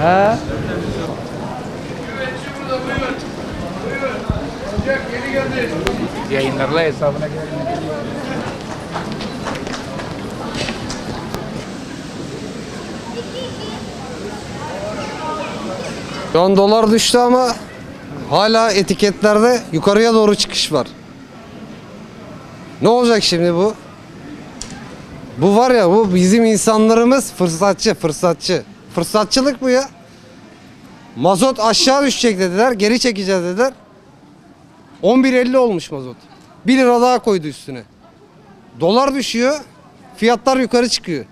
Ha? Yayınlarla hesabına gelin. An dolar düştü ama hala etiketlerde yukarıya doğru çıkış var. Ne olacak şimdi bu? Bu var ya bu bizim insanlarımız fırsatçı fırsatçı. Fırsatçılık bu ya. Mazot aşağı düşecek dediler geri çekeceğiz dediler. 11.50 olmuş mazot. 1 lira daha koydu üstüne. Dolar düşüyor fiyatlar yukarı çıkıyor.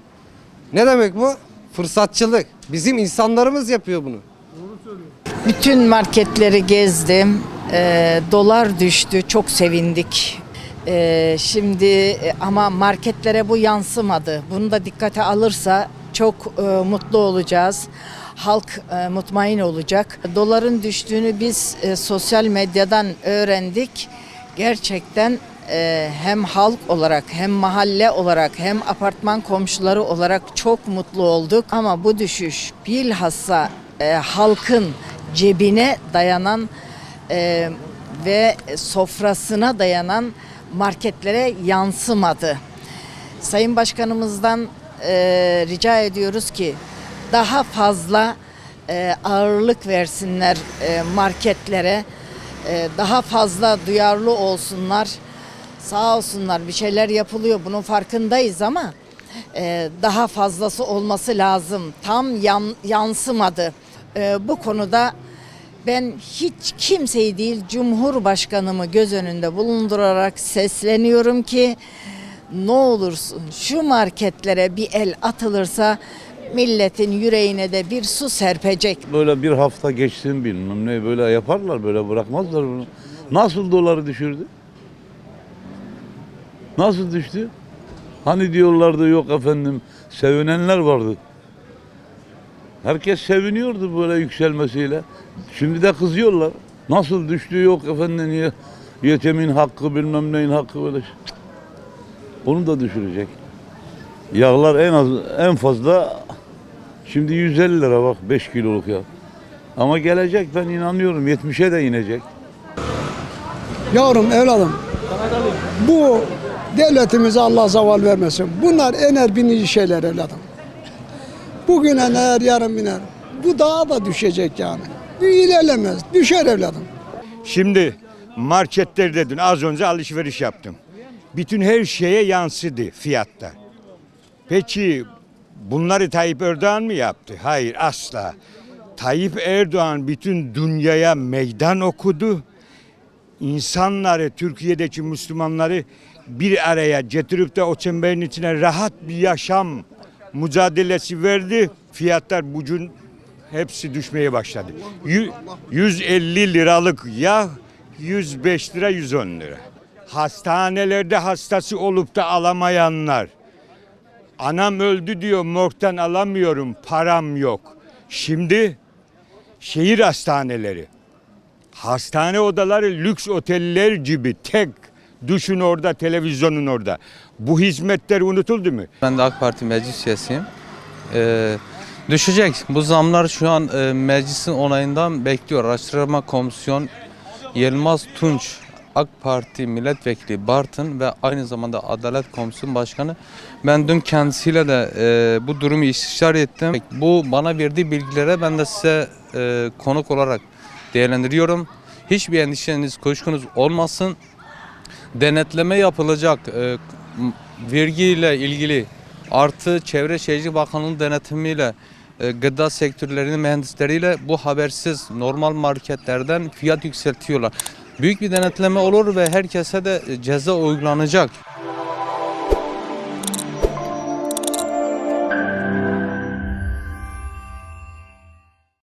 Ne demek bu? Fırsatçılık. Bizim insanlarımız yapıyor bunu. Bütün marketleri gezdim. Ee, dolar düştü. Çok sevindik. Ee, şimdi e, ama marketlere bu yansımadı. Bunu da dikkate alırsa çok e, mutlu olacağız. Halk e, mutmain olacak. Doların düştüğünü biz e, sosyal medyadan öğrendik. Gerçekten e, hem halk olarak hem mahalle olarak hem apartman komşuları olarak çok mutlu olduk. Ama bu düşüş bilhassa e, halkın cebine dayanan e, ve sofrasına dayanan marketlere yansımadı. Sayın Başkanımızdan e, rica ediyoruz ki daha fazla e, ağırlık versinler e, marketlere, e, daha fazla duyarlı olsunlar. Sağ olsunlar bir şeyler yapılıyor bunun farkındayız ama e, daha fazlası olması lazım. Tam yan- yansımadı. E, bu konuda ben hiç kimseyi değil Cumhurbaşkanımı göz önünde bulundurarak sesleniyorum ki ne olursun şu marketlere bir el atılırsa milletin yüreğine de bir su serpecek. Böyle bir hafta geçsin bilmem ne böyle yaparlar böyle bırakmazlar bunu. Nasıl doları düşürdü? Nasıl düştü? Hani diyorlardı yok efendim sevinenler vardı. Herkes seviniyordu böyle yükselmesiyle. Şimdi de kızıyorlar. Nasıl düştü yok efendim niye yetimin hakkı bilmem neyin hakkı böyle. Cık. Onu da düşürecek. Yağlar en az en fazla Şimdi 150 lira bak 5 kiloluk ya. Ama gelecek ben inanıyorum 70'e de inecek. Yavrum evladım bu devletimize Allah zaval vermesin. Bunlar ener binici şeyler evladım. Bugün ener yarın biner. Bu daha da düşecek yani. İlerlemez. Düşer evladım. Şimdi marketler dün az önce alışveriş yaptım. Bütün her şeye yansıdı fiyatta. Peki bunları Tayyip Erdoğan mı yaptı? Hayır asla. Tayyip Erdoğan bütün dünyaya meydan okudu. İnsanları, Türkiye'deki Müslümanları bir araya getirip de o çemberin içine rahat bir yaşam mücadelesi verdi. Fiyatlar bugün hepsi düşmeye başladı. Yü- 150 liralık yağ 105 lira 110 lira. Hastanelerde hastası olup da alamayanlar. Anam öldü diyor morgdan alamıyorum param yok. Şimdi şehir hastaneleri, hastane odaları lüks oteller gibi tek düşün orada televizyonun orada. Bu hizmetler unutuldu mu? Ben de AK Parti meclis üyesiyim. Ee, düşecek. Bu zamlar şu an e, meclisin onayından bekliyor. Araştırma Komisyon Yılmaz Tunç AK Parti Milletvekili Bartın ve aynı zamanda Adalet Komisyonu Başkanı. Ben dün kendisiyle de e, bu durumu istişare ettim. Bu bana verdiği bilgilere ben de size e, konuk olarak değerlendiriyorum. Hiçbir endişeniz, kuşkunuz olmasın denetleme yapılacak e, vergiyle ilgili artı Çevre Şehircilik Bakanlığı denetimiyle e, gıda sektörlerinin mühendisleriyle bu habersiz normal marketlerden fiyat yükseltiyorlar. Büyük bir denetleme olur ve herkese de e, ceza uygulanacak.